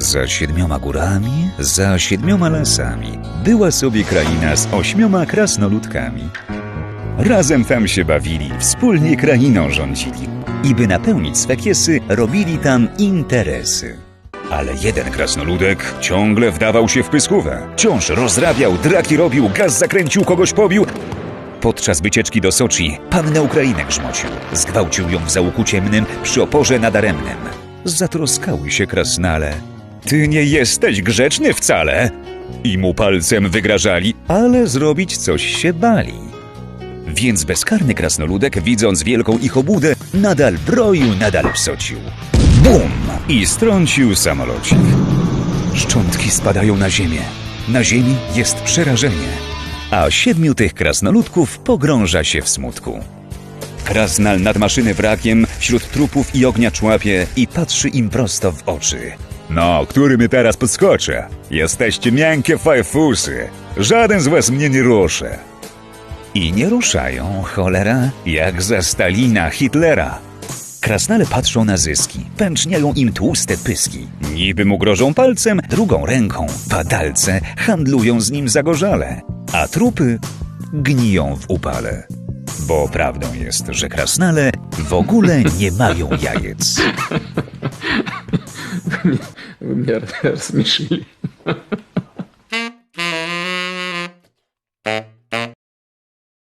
Za siedmioma górami, za siedmioma lasami była sobie kraina z ośmioma krasnoludkami. Razem tam się bawili, wspólnie krainą rządzili. I by napełnić swe kiesy, robili tam interesy. Ale jeden krasnoludek ciągle wdawał się w pyskówę. Wciąż rozrabiał, draki robił, gaz zakręcił, kogoś pobił. Podczas wycieczki do Soczi pannę Ukrainę grzmocił. Zgwałcił ją w załuku ciemnym przy oporze nadaremnym. Zatroskały się krasnale. Ty nie jesteś grzeczny wcale! I mu palcem wygrażali, ale zrobić coś się bali. Więc bezkarny krasnoludek, widząc wielką ich obudę, nadal broił, nadal psocił. Bum! I strącił samolocik. Szczątki spadają na ziemię. Na ziemi jest przerażenie. A siedmiu tych krasnoludków pogrąża się w smutku. Krasnal nad maszyny wrakiem, wśród trupów i ognia człapie i patrzy im prosto w oczy. No, który my teraz podskoczę? Jesteście miękkie fajfusy. Żaden z was mnie nie ruszy. I nie ruszają, cholera, jak za Stalina, Hitlera. Krasnale patrzą na zyski, pęczniają im tłuste pyski. Niby mu grożą palcem, drugą ręką, padalce handlują z nim zagorzale, a trupy gniją w upale. Bo prawdą jest, że krasnale w ogóle nie mają jajec. Меня рассмешили.